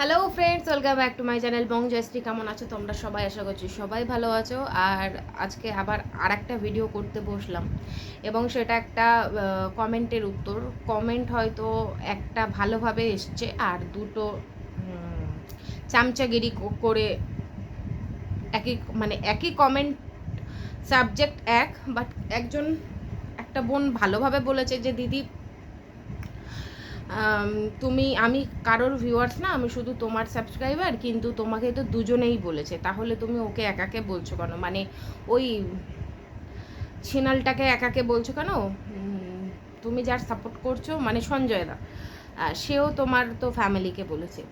Hello friends welcome back to my channel Bong Joyshree কেমন আছো তোমরা? সবাই আশা করছি সবাই ভালো আছো। আর আজকে আবার আর একটা ভিডিও করতে বসলাম। এবং সেটা একটা কমেন্টের উত্তর। কমেন্ট হয়তো একটা ভালোভাবে এসছে, আর দুটো চামচাগিরি করে একই মানে একই কমেন্ট সাবজেক্ট এক বাট একজন একটা বোন ভালোভাবে বলেছে যে, দিদি তুমি, আমি কারোর ভিউয়ার্স না, আমি শুধু তোমার সাবস্ক্রাইবার কিন্তু তোমাকে তো দুজনেই বলেছে। তাহলে তুমি ওকে একাকে বলছো কেন? মানে ওই ছিনালটাকে একাকে বলছো কেন? তুমি যার সাপোর্ট করছ মানে সঞ্জয় দা সেও তোমার তো ফ্যামিলিকে বলেছে।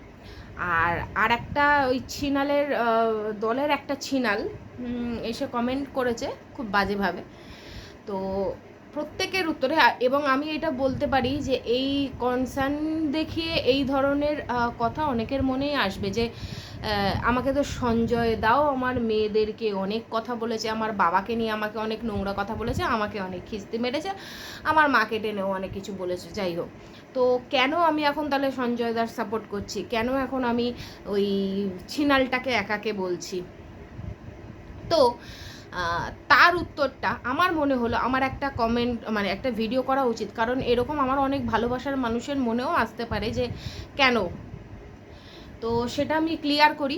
আর আর একটা ওই ছিনালের দলের একটা ছিনাল এসে কমেন্ট করেছে, খুব বাজেভাবে। তো প্রত্যেকের উত্তরে এবং আমি এটা বলতে পারি যে এই কনসার্ন দেখিয়ে এই ধরনের কথা অনেকের মনেই আসবে যে আমাকে তো সঞ্জয় দাও, আমার মেয়েদেরকে অনেক কথা বলেছে, আমার বাবাকে নিয়ে আমাকে অনেক নোংরা কথা বলেছে, আমাকে অনেক খিস্তি মেরেছে, আমার মাকে টেনেও অনেক কিছু বলেছে, যাই হোক। তো কেন আমি এখন তাহলে সঞ্জয় দার সাপোর্ট করছি? কেন এখন আমি ওই ছিনালটাকে একাকে বলছি? তো তার উত্তরটা আমার মনে হলো আমার একটা কমেন্ট মানে একটা ভিডিও করা উচিত। কারণ এরকম আমার অনেক ভালোবাসার মানুষের মনেও আসতে পারে যে, কেন? তো সেটা আমি ক্লিয়ার করি।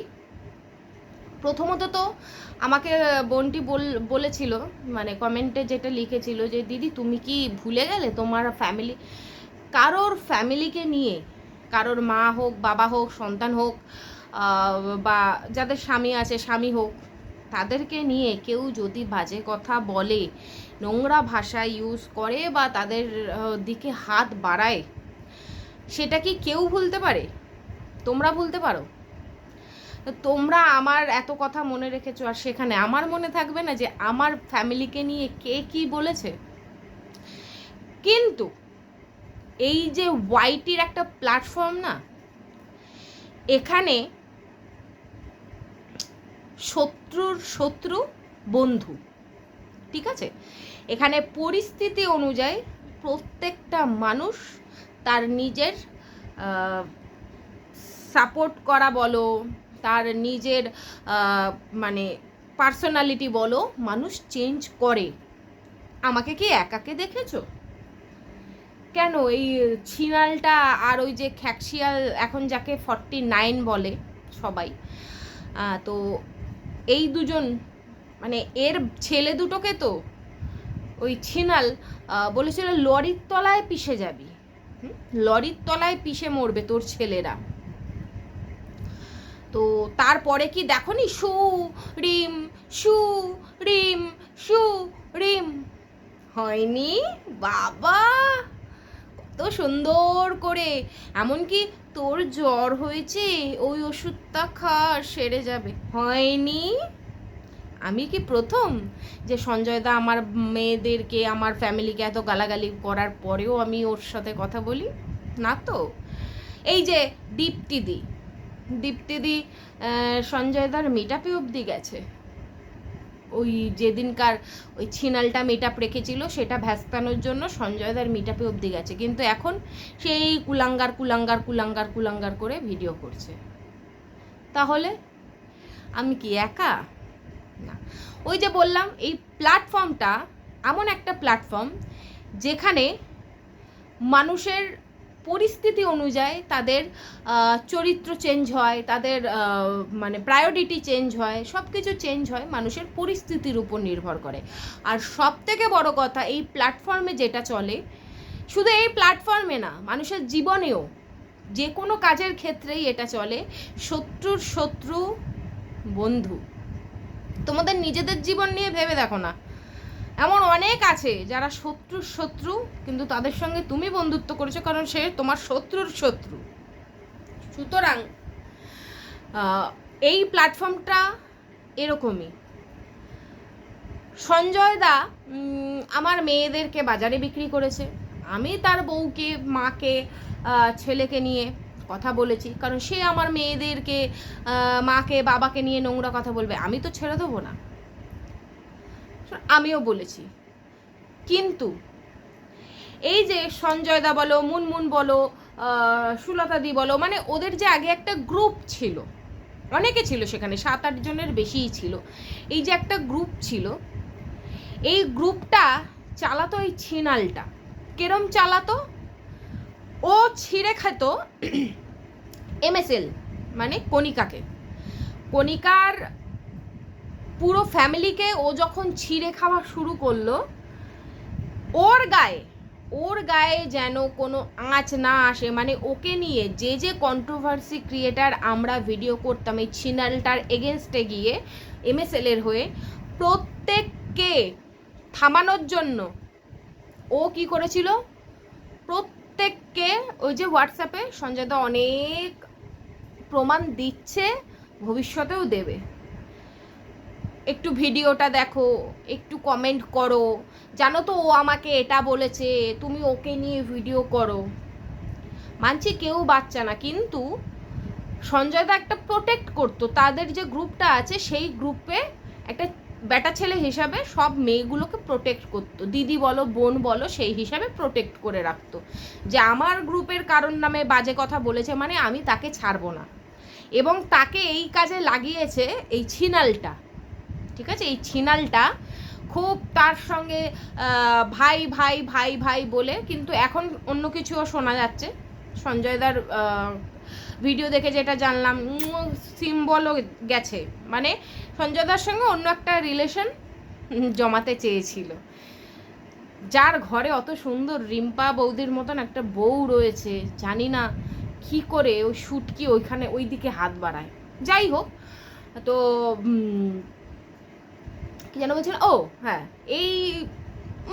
প্রথমত তো আমাকে বোনটি বল, বলেছিল মানে কমেন্টে যেটা লিখেছিল যে, দিদি, তুমি কি ভুলে গেলে তোমার ফ্যামিলি কারোর ফ্যামিলিকে নিয়ে, কারোর মা হোক, বাবা হোক, সন্তান হোক বা যাদের স্বামী আছে, স্বামী হোক তাদেরকে নিয়ে কেউ যদি বাজে কথা বলে, নোংরা ভাষা ইউজ করে বা তাদের দিকে হাত বাড়ায়, সেটা কি কেউ ভুলতে পারে? তোমরা ভুলতে পারো। তোমরা আমার এত কথা মনে রেখেছো আর সেখানে আমার মনে থাকবে না যে আমার ফ্যামিলিকে নিয়ে কে কি বলেছে। কিন্তু এই যে ওয়াইটির একটা প্ল্যাটফর্ম না, এখানে শত্রুর শত্রু বন্ধু। ঠিক আছে? এখানে পরিস্থিতি অনুযায়ী প্রত্যেকটা মানুষ তার নিজের সাপোর্ট করা বলো, তার নিজের মানে পার্সোনালিটি বলো, মানুষ চেঞ্জ করে। আমাকে কি একাকে দেখেছ? কেন? এই ছিনালটা আর ওই যে খ্যাকশিয়াল, এখন যাকে ফর্টি নাইন বলে সবাই। তো এই দুজন মানে এর ছেলে দুটোকে তো ওই ছিনাল বলেছিল লরির তলায় পিষে যাবি। লরির তলায় পিষে মরবে তোর ছেলেরা। তো তারপরে কি দেখো নি সু, রিম সু রিম সু, রিম। হয়নি? বাবা! কত সুন্দর করে। এমনকি তোর জ্বর হয়েছে ওই ওষুধটা খা সেরে যাবে। হয়নি? আমি কি প্রথম? যে সঞ্জয় দা আমার মেয়েদেরকে আমার ফ্যামিলিকে এত গালাগালি করার পরেও আমি ওর সাথে কথা বলি? না তো। এই যে দীপ্তিদি দীপ্তিদি আহ, সঞ্জয় দার মিটাপে অবধি গেছে। ওই যেদিনকার ওই ছিনালটা মিটাপ রেখেছিল, সেটা ভ্যাস্তানোর জন্য সঞ্জয় দার মিটাপে অবধি গেছে। কিন্তু এখন সেই কুলাঙ্গার কুলাঙ্গার কুলাঙ্গার কুলাঙ্গার করে ভিডিও করছে। তাহলে আমি কি একা? না। ওই যে বললাম, এই প্ল্যাটফর্মটা এমন একটা প্ল্যাটফর্ম যেখানে মানুষের পরিস্থিতি অনুযায়ী তাদের চরিত্র চেঞ্জ হয়, তাদের মানে প্রায়োরিটি চেঞ্জ হয় সব কিছু চেঞ্জ হয় মানুষের পরিস্থিতির উপর নির্ভর করে। আর সব থেকে বড় কথা, এই প্ল্যাটফর্মে যেটা চলে, শুধু এই প্ল্যাটফর্মে না, মানুষের জীবনেও যে কোনো কাজের ক্ষেত্রেই এটা চলে, শত্রুর শত্রু বন্ধু। তোমাদের নিজেদের জীবন নিয়ে ভেবে দেখো না। এমন অনেক আছে যারা শত্রুর শত্রু, কিন্তু তাদের সঙ্গে তুমি বন্ধুত্ব করেছ কারণ সে তোমার শত্রুর শত্রু। সুতরাং এই প্ল্যাটফর্মটা এরকমই। সঞ্জয় দা আমার মেয়েদেরকে বাজারে বিক্রি করেছে। আমি তার বউকে, মাকে ছেলেকে নিয়ে কথা বলেছি, কারণ সে আমার মেয়েদেরকে মাকে, বাবাকে নিয়ে নোংরা কথা বলবে। আমি তো ছেড়ে দেবো না। আমিও বলেছি। কিন্তু এই যে সঞ্জয় দা বলো, মুনমুন বলো সুলতা দি বলো মানে ওদের যে আগে একটা গ্রুপ ছিল, অনেকে ছিল সেখানে, সাত, আট জনের বেশিই ছিল, এই যে একটা গ্রুপ ছিল, এই গ্রুপটা চালাতো এই ছিনালটা। কেরম চালাতো? ও ছিঁড়ে খেত এমএসএল মানে কণিকাকে। কণিকার পুরো ফ্যামিলিকে ও যখন ছিঁড়ে খাওয়া শুরু করল, ওর গায়ে ওর গায়ে যেন কোনো আঁচ না আসে। মানে ওকে নিয়ে যে যে কন্ট্রোভার্সি ক্রিয়েটার আমরা ভিডিও করতাম, এই চ্যানেলটার এগেনস্টে গিয়ে এমএসএল এর হয়ে, প্রত্যেককে থামানোর জন্য ও কি করেছিল? প্রত্যেককে ওই যে হোয়াটসঅ্যাপে সঞ্জয় দা অনেক প্রমাণ দিচ্ছে, ভবিষ্যতেও দেবে। একটু ভিডিওটা দেখো, একটু কমেন্ট করো। জানো তো ও আমাকে এটা বলেছে, তুমি ওকে নিয়ে ভিডিও করো। মানছি কেউ বাচ্চা না, কিন্তু সঞ্জয় দা একটা প্রোটেক্ট করতো। তাদের যে গ্রুপটা আছে, সেই গ্রুপে একটা বেটা ছেলে হিসাবে সব মেয়েগুলোকে প্রোটেক্ট করতো। দিদি বলো, বোন বলো, সেই হিসাবে প্রোটেক্ট করে রাখতো। যে আমার গ্রুপের কারণ নামে বাজে কথা বলেছে মানে আমি তাকে ছাড়বো না। এবং তাকে এই কাজে লাগিয়েছে এই ছিনালটা। ঠিক আছে? এই ছিনালটা খুব তার সঙ্গে ভাই ভাই ভাই ভাই বলে কিন্তু এখন অন্য কিছুও শোনা যাচ্ছে। সঞ্জয়দার ভিডিও দেখে যেটা জানলাম সিম্বলও গেছে। মানে সঞ্জয়দার সঙ্গে অন্য একটা রিলেশন জমাতে চেয়েছিল। যার ঘরে অত সুন্দর রিম্পা বৌদির মতন একটা বউ রয়েছে, জানি না কি করে ওই শুটকি ওইখানে ওই দিকে হাত বাড়ায়। যাই হোক, তো কি যেন বলছেন ও হ্যাঁ। এই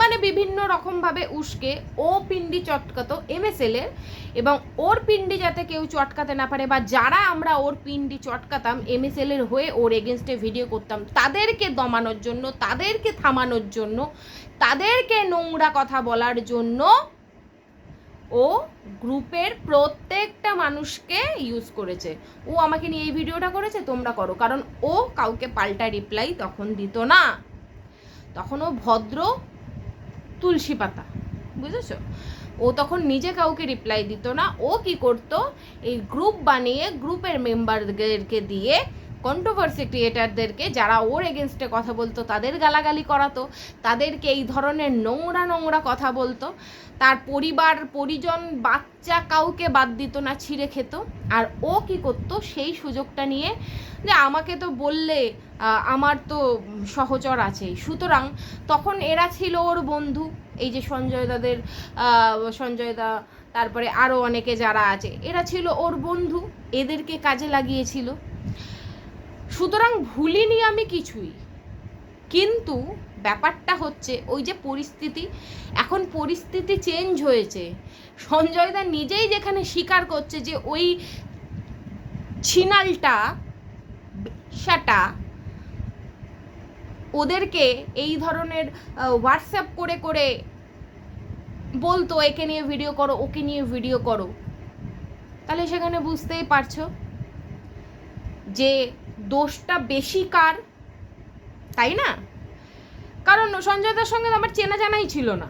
মানে বিভিন্ন রকমভাবে উস্কে, ও পিন্ডি চটকাতো এল এর এবং ওর পিন্ডি যাতে কেউ চটকাতে না পারে বা যারা আমরা ওর পিন্ডি চটকাতাম এমএসএল এর হয়ে ওর এগেনস্টে ভিডিও করতাম, তাদেরকে দমানোর জন্য, তাদেরকে থামানোর জন্য, তাদেরকে নোংরা কথা বলার জন্য ও গ্রুপের প্রত্যেকটা মানুষকে ইউজ করেছে। ও আমাকে নিয়ে এই ভিডিওটা করেছে, তোমরা করো। কারণ ও কাউকে পাল্টা রিপ্লাই তখন দিত না। তখন ও ভদ্র তুলসী পাতা, বুঝেছ? ও তখন নিজে কাউকে রিপ্লাই দিত না। ও কি করত? এই গ্রুপ বানিয়ে গ্রুপের মেম্বারদেরকে দিয়ে কন্ট্রোভার্সি ক্রিয়েটারদেরকে যারা ওর এগেনস্টে কথা বলতো, তাদের গালাগালি করাতো, তাদেরকে এই ধরনের নোংরা নোংরা কথা বলতো। তার পরিবার, পরিজন, বাচ্চা কাউকে বাদ দিত না, ছিঁড়ে খেত। আর ও কি করতো, সেই সুযোগটা নিয়ে যে আমাকে তো বললে আমার তো সহচর আছেই। সুতরাং তখন এরা ছিল ওর বন্ধু। এই যে সঞ্জয় দাদের সঞ্জয় দা, তারপরে আরও অনেকে যারা আছে, এরা ছিল ওর বন্ধু। এদেরকে কাজে লাগিয়েছিল। সুতরাং ভুলিনি আমি কিছুই। কিন্তু ব্যাপারটা হচ্ছে, ওই যে পরিস্থিতি, এখন পরিস্থিতি চেঞ্জ হয়েছে। সঞ্জয় দা নিজেই যেখানে স্বীকার করছে যে ওই ছিনালটা সেটা ওদেরকে এই ধরনের হোয়াটসঅ্যাপ করে করে বলতো, একে নিয়ে ভিডিও করো, ওকে নিয়ে ভিডিও করো। তাহলে সেখানে বুঝতেই পারছ যে দোষটা বেশি কার? তাই না? কারণ সঞ্জয় দার সঙ্গে আমার চেনা জানাই ছিল না।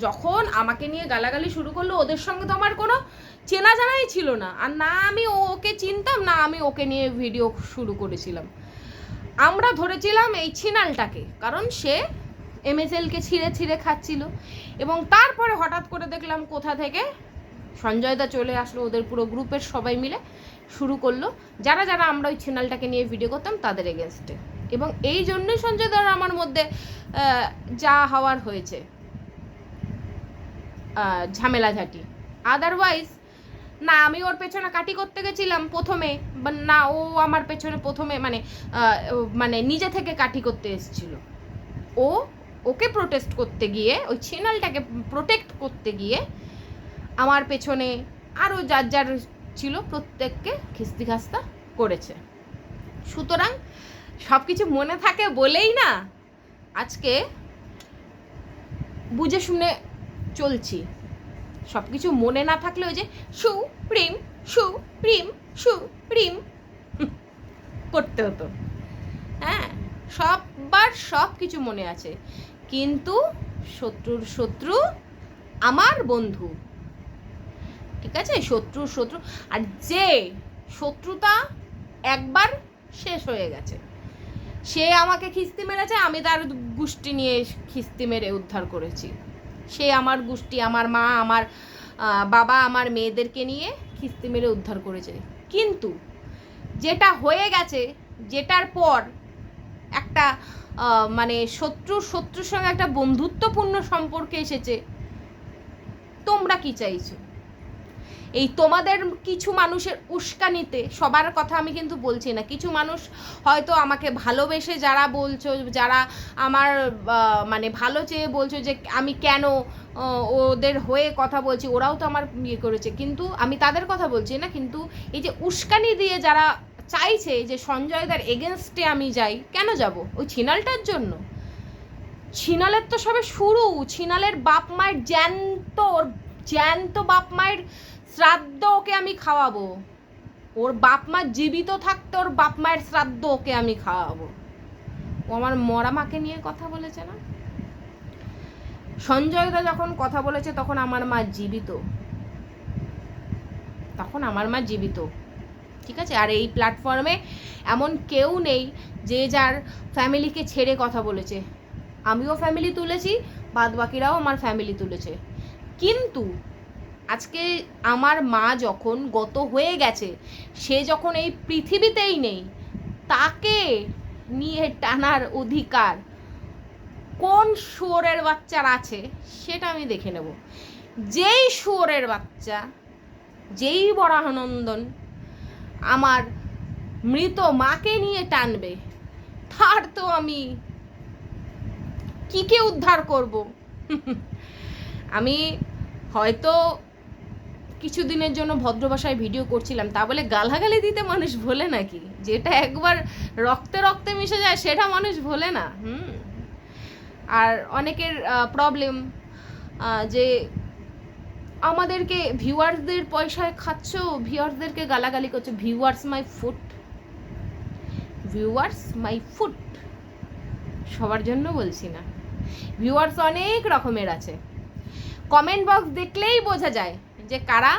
যখন আমাকে নিয়ে গালাগালি শুরু করল, ওদের সঙ্গে তো আমার কোনো চেনা জানাই ছিল না। আর না আমি ওকে চিনতাম, না আমি ওকে নিয়ে ভিডিও শুরু করেছিলাম। আমরা ধরেছিলাম এই ছিনালটাকে, কারণ সে এমএসএলকে ছিঁড়ে ছিঁড়ে খাচ্ছিল। এবং তারপরে হঠাৎ করে দেখলাম কোথা থেকে সঞ্জয় দা চলে আসলো, ওদের পুরো গ্রুপের সবাই মিলে। শুরু করল। যারা যারা আমরা ওই চ্যানেলটাকে নিয়ে ভিডিও করতাম তাদের এগেনস্টে এবং এই জন্যই সঞ্জয় দার আমার মধ্যে যা হওয়ার হয়েছে। ঝামেলাঝাটি। আদারওয়াইজ না, আমি ওর পেছনে কাটি করতে গেছিলাম প্রথমে না, ও আমার পেছনে প্রথমে মানে মানে নিজে থেকে কাঠি করতে এসেছিল। ও, ওকে প্রোটেস্ট করতে গিয়ে, ওই চ্যানেলটাকে প্রোটেক্ট করতে গিয়ে, আমার পেছনে আরও যার যার ছিল প্রত্যেককে খিস্তি খাস্তা করেছে। সুতরাং সব কিছু মনে থাকে বলেই না আজকে বুঝে শুনে চলছি। সব কিছু মনে না থাকলে ওই যে সু প্রিম সু প্রিম সু প্রিম করতে হতো। হ্যাঁ সববার সব কিছু মনে আছে। কিন্তু শত্রুর শত্রু আমার বন্ধু। ঠিক আছে? শত্রু শত্রু। আর যে শত্রুতা একবার শেষ হয়ে গেছে, সে আমাকে খিস্তি মেরেছে, আমি তার গুষ্টি নিয়ে খিস্তি মেরে উদ্ধার করেছি। সে আমার গুষ্টি, আমার মা, আমার বাবা, আমার মেয়েদেরকে নিয়ে খিস্তি মেরে উদ্ধার করেছে। কিন্তু যেটা হয়ে গেছে, যেটার পর একটা মানে শত্রুর শত্রুর সঙ্গে একটা বন্ধুত্বপূর্ণ সম্পর্কে এসেছে, তোমরা কি চাইছো? এই তোমাদের কিছু মানুষের উস্কানিতে, সবার কথা আমি কিন্তু বলছি না। কিছু মানুষ হয়তো আমাকে ভালোবেসে যারা বলছো, যারা আমার মানে ভালো চেয়ে বলছো যে আমি কেন ওদের হয়ে কথা বলছি, ওরাও তো আমার ইয়ে করেছে। কিন্তু আমি তাদের কথা বলছি না, কিন্তু এই যে উস্কানি দিয়ে যারা চাইছে যে সঞ্জয়দার এগেনস্টে আমি যাই, কেন যাব? ওই ছিনালটার জন্য। ছিনালের তো সবে শুরু। ছিনালের বাপ মায়ের জ্যান্ত, ওর জ্যান্ত বাপ মায়ের শ্রাদ্ধ ওকে আমি খাওয়াবো। ওর বাপ মা জীবিত থাকতে ওর বাপ মায়ের শ্রাদ্ধ ওকে আমি খাওয়াবো। ও আমার মরা মাকে নিয়ে কথা বলেছে না? সঞ্জয়দা যখন কথা বলেছে তখন আমার মা জীবিত। তখন আমার মা জীবিত। ঠিক আছে? আর এই প্ল্যাটফর্মে এমন কেউ নেই যে যার ফ্যামিলিকে ছেড়ে কথা বলেছে। আমিও ফ্যামিলি তুলেছি বাদ বাকিরাও আমার ফ্যামিলি তুলেছে। কিন্তু আজকে আমার মা যখন গত হয়ে গেছে, সে যখন এই পৃথিবীতেই নেই, তাকে নিয়ে টানার অধিকার কোন শুয়োরের বাচ্চার আছে সেটা আমি দেখে নেব। যেই শুয়োরের বাচ্চা, যেই বরাহনন্দন আমার মৃত মাকে নিয়ে টানবে, তার তো আমি কি কে উদ্ধার করব? আমি হয়তো কিছুদিনের জন্য ভদ্র ভাষায় ভিডিও করছিলাম, তা বলে গালাগালি দিতে মানুষ ভোলে নাকি? যেটা একবার রক্তে রক্তে মিশে যায়, সেটা মানুষ ভোলে না, হুম? আর অনেকের প্রবলেম যে আমাদেরকে ভিউয়ার্সদের পয়সায় খাচ্ছ ভিউয়ার্সদেরকে গালাগালি করছ viewers my foot viewers my foot সবার জন্য বলছি না। ভিউয়ার্স অনেক রকমের আছে। কমেন্ট বক্স দেখলেই বোঝা যায়। যে কারা?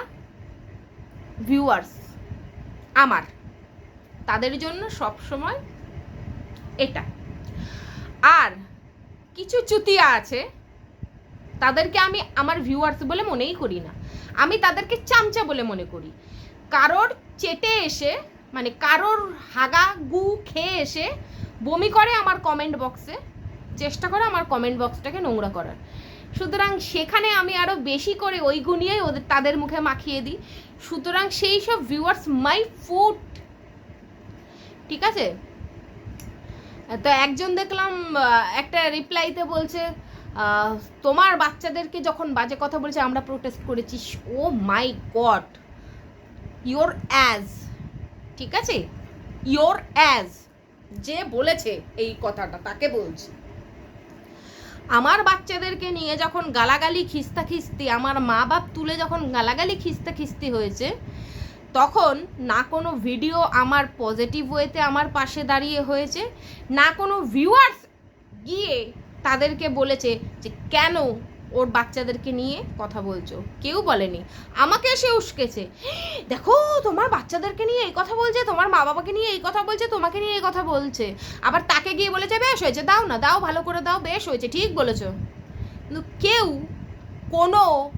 ভিউয়ার্স আমার। তাদের জন্য সব সময় এটা। আর কিছু চুতিয়া আছে, তাদেরকে আমি আমার ভিউয়ার্স বলে মনেই করি না। আমি তাদেরকে চামচা বলে মনে করি। কারোর চেটে এসে মানে কারোর হাগা গু খেয়ে এসে বমি করে আমার কমেন্ট বক্সে চেষ্টা করে আমার কমেন্ট বক্সটাকে নোংরা করার। সুতরাং সেখানে আমি আরও বেশি করে ওই গুনিয়েই ওদের তাদের মুখে মাখিয়ে দিই। সুতরাং সেই সব ভিউয়ার্স মাই ফুড ঠিক আছে? তো একজন দেখলাম একটা রিপ্লাইতে বলছে তোমার বাচ্চাদেরকে যখন বাজে কথা বলছে, আমরা প্রোটেস্ট করেছি। Oh my god your as ঠিক আছে? ইয়োর অ্যাজ যে বলেছে এই কথাটা, তাকে বলছি। আমার বাচ্চাদেরকে নিয়ে যখন গালাগালি খিস্তা খিস্তি, আমার মা বাপ তুলে যখন গালাগালি খিস্তা খিস্তি হয়েছে, তখন না কোনো ভিডিও আমার পজিটিভ ওয়েতে আমার পাশে দাঁড়িয়ে হয়েছে, না কোনো ভিউয়ার্স গিয়ে তাদেরকে বলেছে যে, কেন ওর বাচ্চাদেরকে নিয়ে কথা বলছো। কেউ বলেনি। আমাকে এসে উস্কেছে। দেখো, তোমার বাচ্চাদেরকে নিয়ে এই কথা বলছে, তোমার মা বাবাকে নিয়ে এই কথা বলছে, তোমাকে নিয়ে এই কথা বলছে। আবার তাকে গিয়ে বলেছে, বেশ হয়েছে, দাও না, দাও, ভালো করে দাও, বেশ হয়েছে, ঠিক বলেছ। কিন্তু কেউ, কোনো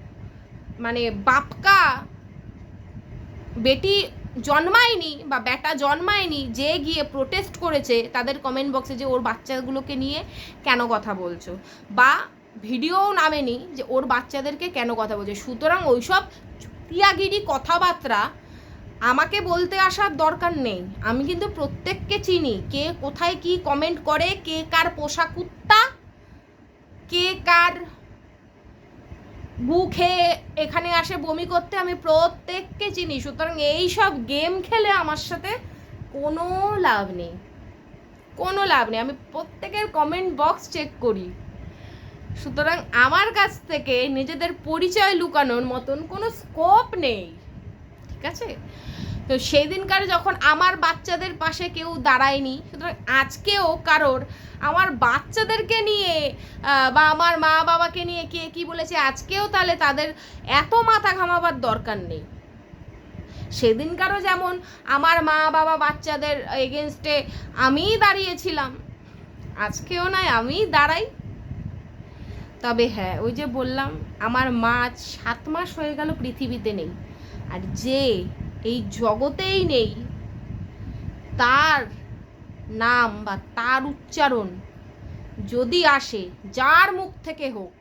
মানে বাপকা বেটি জন্মায়নি বা বেটা জন্মায়নি যে গিয়ে প্রোটেস্ট করেছে তাদের কমেন্ট বক্সে যে ওর বাচ্চাগুলোকে নিয়ে কেন কথা বলছো? বা ভিডিওও নামেনি যে ওর বাচ্চাদেরকে কেন কথা বলছে। সুতরাং ওইসব চুতিয়াগিরি কথাবার্তা আমাকে বলতে আসার দরকার নেই। আমি কিন্তু প্রত্যেককে চিনি। কে কোথায় কি কমেন্ট করে, কে কার পোষা কুত্তা, কে কার খেয়ে এখানে আসে বমি করতে, আমি প্রত্যেককে চিনি। সুতরাং এই সব গেম খেলে আমার সাথে কোনো লাভ নেই। কোনো লাভ নেই। আমি প্রত্যেকের কমেন্ট বক্স চেক করি। সুতরাং আমার কাছ থেকে নিজেদের পরিচয় লুকানোর মতন কোনো স্কোপ নেই। ঠিক আছে? তো সেই দিনকার যখন আমার বাচ্চাদের পাশে কেউ দাঁড়ায়নি, সুতরাং আজকেও কারোর আমার বাচ্চাদেরকে নিয়ে বা আমার মা বাবাকে নিয়ে কে কি বলেছে, আজকেও তাহলে তাদের এত মাথা ঘামাবার দরকার নেই। সেদিনকারও যেমন আমার মা বাবা বাচ্চাদের এগেনস্টে আমিই দাঁড়িয়েছিলাম, আজকেও নয়, আমিই দাঁড়াই। তবে হ্যাঁ ওই যে বললাম, আমার মা আজ সাত মাস হয়ে গেল পৃথিবীতে নেই। আর যে এই জগতেই নেই, তার নাম বা তার উচ্চারণ যদি আসে, যার মুখ থেকে হোক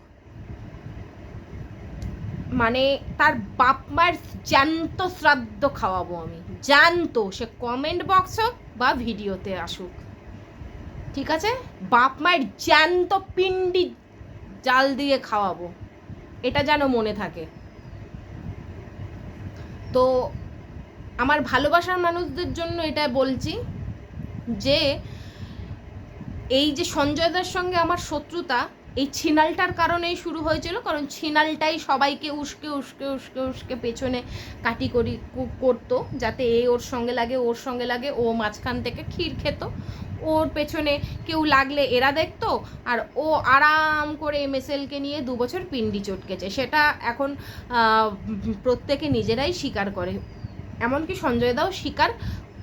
মানে তার বাপ মায়ের জ্যান্ত শ্রাদ্ধ খাওয়াবো আমি। জ্যান্ত, সে কমেন্ট বক্স হোক বা ভিডিওতে আসুক। ঠিক আছে? বাপ মায়ের জ্যান্ত পিন্ডি জাল দিয়ে খাওয়াবো। এটা যেন মনে থাকে। তো আমার ভালোবাসার মানুষদের জন্য এটা বলছি যে, এই যে সঞ্জয়দার সঙ্গে আমার শত্রুতা এই ছিনালটার কারণেই শুরু হয়েছিল, কারণ ছিনালটাই সবাইকে উস্কে উস্কে উস্কে উস্কে পেছনে কাটি করি করতো, যাতে এ ওর সঙ্গে লাগে, ওর সঙ্গে লাগে, ও মাঝখান থেকে ক্ষীর খেত। ওর পেছনে কেউ লাগলে এরা দেখতো, আর ও আরাম করে এমএসএলকে নিয়ে দু বছর পিন্ডি চটকেছে। সেটা এখন প্রত্যেকে নিজেরাই স্বীকার করে। এমনকি সঞ্জয় দাও স্বীকার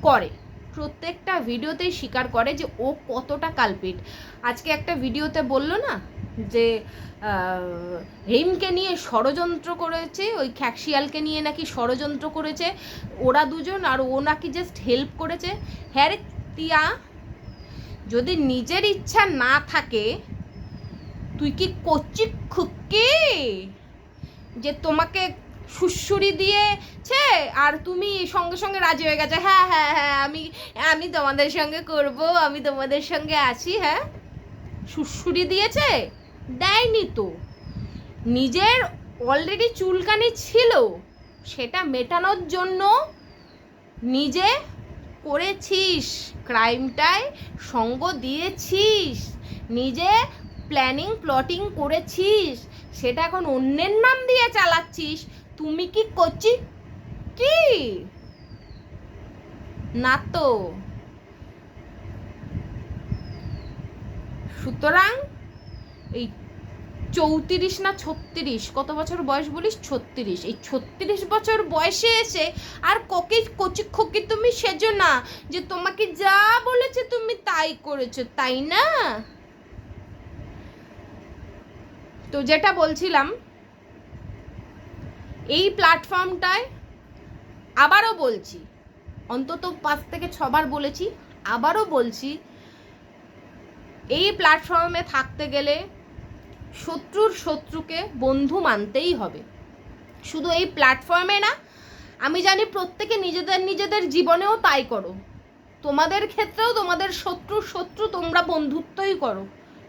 করে। প্রত্যেকটা ভিডিওতেই স্বীকার করে যে ও কতটা কালপিট। আজকে একটা ভিডিওতে বলল না যে রিমকে নিয়ে ষড়যন্ত্র করেছে, ওই খ্যাকশিয়ালকে নিয়ে নাকি ষড়যন্ত্র করেছে, ওরা দুজন আর ও নাকি জাস্ট হেল্প করেছে। হ্যাঁ রে টিয়া, যদি নিজের ইচ্ছা না থাকে, তুই কি করছি খুকি যে তোমাকে সুশুরি দিয়েছে আর তুমি সঙ্গে সঙ্গে রাজি হয়ে গেছে। হ্যাঁ হ্যাঁ হ্যাঁ আমি আমি তোমাদের সঙ্গে করব, আমি তোমাদের সঙ্গে আছি হ্যাঁ? সুশুরি দিয়েছে? দেয়নি তো। নিজের অলরেডি চুলকানি ছিল, সেটা মেটানোর জন্য নিজে করেছিস ক্রাইমটায় সঙ্গ দিয়েছিস, নিজে প্ল্যানিং প্লটিং করেছিস, সেটা এখন অন্যের নাম দিয়ে চালাচ্ছিস, তুমি কি করছি কি? না তো। সুতরাং এই চৌত্রিশ না ছত্রিশ? কত বছর বয়স বলিস? ছত্রিশ। এই ছত্রিশ বছর বয়সে এসে আর ককে কচি খকি তুমি সেজো না যে তোমাকে যা বলেছে তুমি তাই করেছ, তাই না? তো যেটা বলছিলাম, এই প্ল্যাটফর্মটায় আবারও বলছি, অন্তত পাঁচ থেকে ছবার বলেছি, আবারও বলছি, এই প্ল্যাটফর্মে থাকতে গেলে শত্রুর শত্রুকে বন্ধু মানতেই হবে। শুধু এই প্ল্যাটফর্মে না, আমি জানি প্রত্যেকে নিজেদের নিজেদের জীবনেও তাই করো। তোমাদের ক্ষেত্রেও তোমাদের শত্রু শত্রু তোমরা বন্ধুত্বই করো।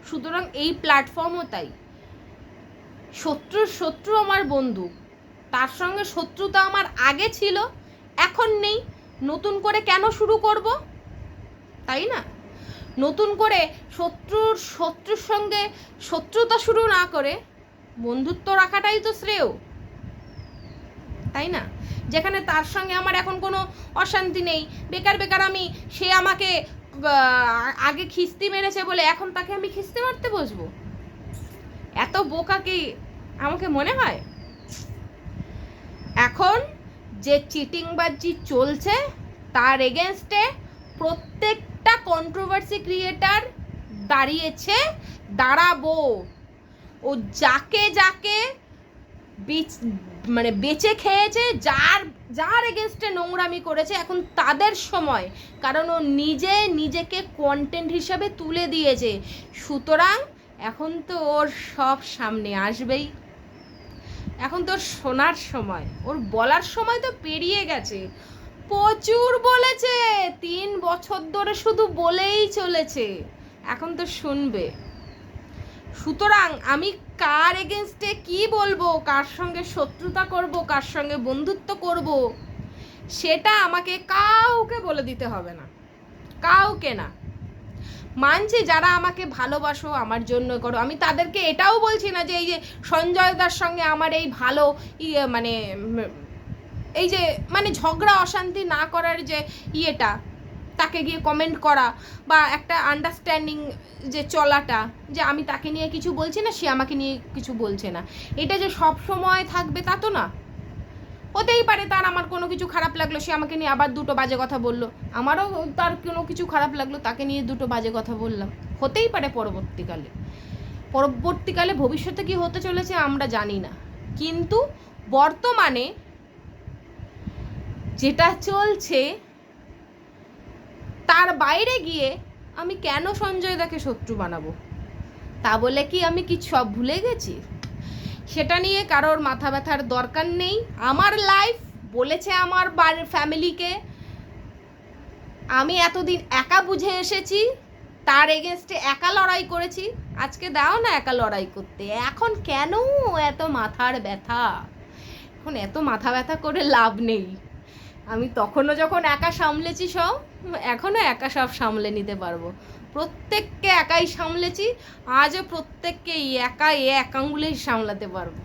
সুতরাং এই প্ল্যাটফর্মও তাই। শত্রুর শত্রু আমার বন্ধু। তার সঙ্গে শত্রুতা আমার আগে ছিল, এখন নেই। নতুন করে কেন শুরু করব? তাই না? নতুন করে শত্রুর শত্রুর সঙ্গে শত্রুতা শুরু না করে বন্ধুত্ব রাখাটাই তো শ্রেয়। তাই না? যেখানে তার সঙ্গে আমার এখন কোনো অশান্তি নেই। বেকার বেকার আমি, সে আমাকে আগে খিস্তি মেরেছে বলে এখন তাকে আমি খিস্তি মারতে বসবো? এত বোকা কি আমাকে মনে হয়? এখন যে চিটিংবাজি চলছে, তার এগেনস্টে প্রত্যেকটা কন্ট্রোভার্সি ক্রিয়েটার দাঁড়িয়েছে, দাঁড়াবো। ও যাকে যাকে মানে বেঁচে খেয়েছে, যার যার এগেনস্টে নোংরামি করেছে এখন তাদের সময়। কারণ ও নিজে নিজেকে কন্টেন্ট হিসাবে তুলে দিয়েছে। সুতরাং এখন তো ওর সব সামনে আসবেই। এখন তোর শোনার সময়। ওর বলার সময় তো পেরিয়ে গেছে। প্রচুর বলেছে। তিন বছর ধরে শুধু বলেই চলেছে। এখন তো শুনবে। সুতরাং আমি কার এগেনস্টে কি বলব? কার সঙ্গে শত্রুতা করব? কার সঙ্গে বন্ধুত্ব করব? সেটা আমাকে কাউকে বলে দিতে হবে না। কাউকে না। মানছি যারা আমাকে ভালোবাসো, আমার জন্য করো। আমি তাদেরকে এটাও বলছি না যে এই যে সঞ্জয় দার সঙ্গে আমার এই ভালো ইয়ে মানে এই যে মানে ঝগড়া, অশান্তি না করার যে ইয়েটা, তাকে গিয়ে কমেন্ট করা বা একটা আন্ডারস্ট্যান্ডিং যে চলাটা, যে আমি তাকে নিয়ে কিছু বলছি না, সে আমাকে নিয়ে কিছু বলছে না। এটা যে সব সময় থাকবে তা তো না। হতেই পারে তার আমার কোনো কিছু খারাপ লাগল, সে আমাকে নিয়ে আবার দুটো বাজে কথা বলল। আমারও তার কোনো কিছু খারাপ লাগল, তাকে নিয়ে দুটো বাজে কথা বললাম। হতেই পারে পরবর্তীকালে। পরবর্তীকালে ভবিষ্যতে কি হতে চলেছে আমরা জানি না। কিন্তু বর্তমানে যেটা চলছে, তার বাইরে গিয়ে আমি কেন সঞ্জয় দাকে শত্রু বানাবো? তা বলে কি আমি কি সব ভুলে গেছি? সেটা নিয়ে কারোর মাথা ব্যথার দরকার নেই। আমার লাইফ বলেছে আমার বাড়ির ফ্যামিলিকে আমি এতদিন একা বুঝে এসেছি, তার এগেনস্টে একা লড়াই করেছি। আজকে দাও না একা লড়াই করতে। এখন কেন এত মাথার ব্যথা? এখন এত মাথা ব্যথা করে লাভ নেই। আমি তখনও যখন একা সামলেছি সব, এখনও একা সব সামলে নিতে পারব। প্রত্যেককে একাই সামলেছি, আজও প্রত্যেককে একা এ এক আঙুলেই সামলাতে পারব।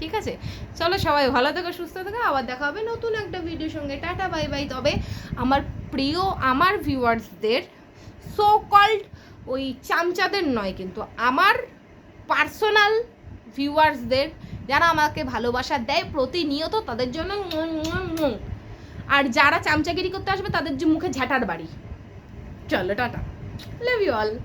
ঠিক আছে? চলো সবাই ভালো থেকো, সুস্থ থেকো, আবার দেখা হবে নতুন একটা ভিডিওর সঙ্গে। টাটা বাই বাই তবে আমার প্রিয়, আমার ভিউয়ার্সদের সো কল্ড ওই চামচাদের নয়, কিন্তু আমার পার্সোনাল ভিউয়ার্সদের যারা আমাকে ভালোবাসা দেয় প্রতিনিয়ত, তাদের জন্য। আর যারা চামচাগিরি করতে আসবে, তাদের যে মুখে ঝাঁটার বাড়ি। চলো, টাটা। Love you all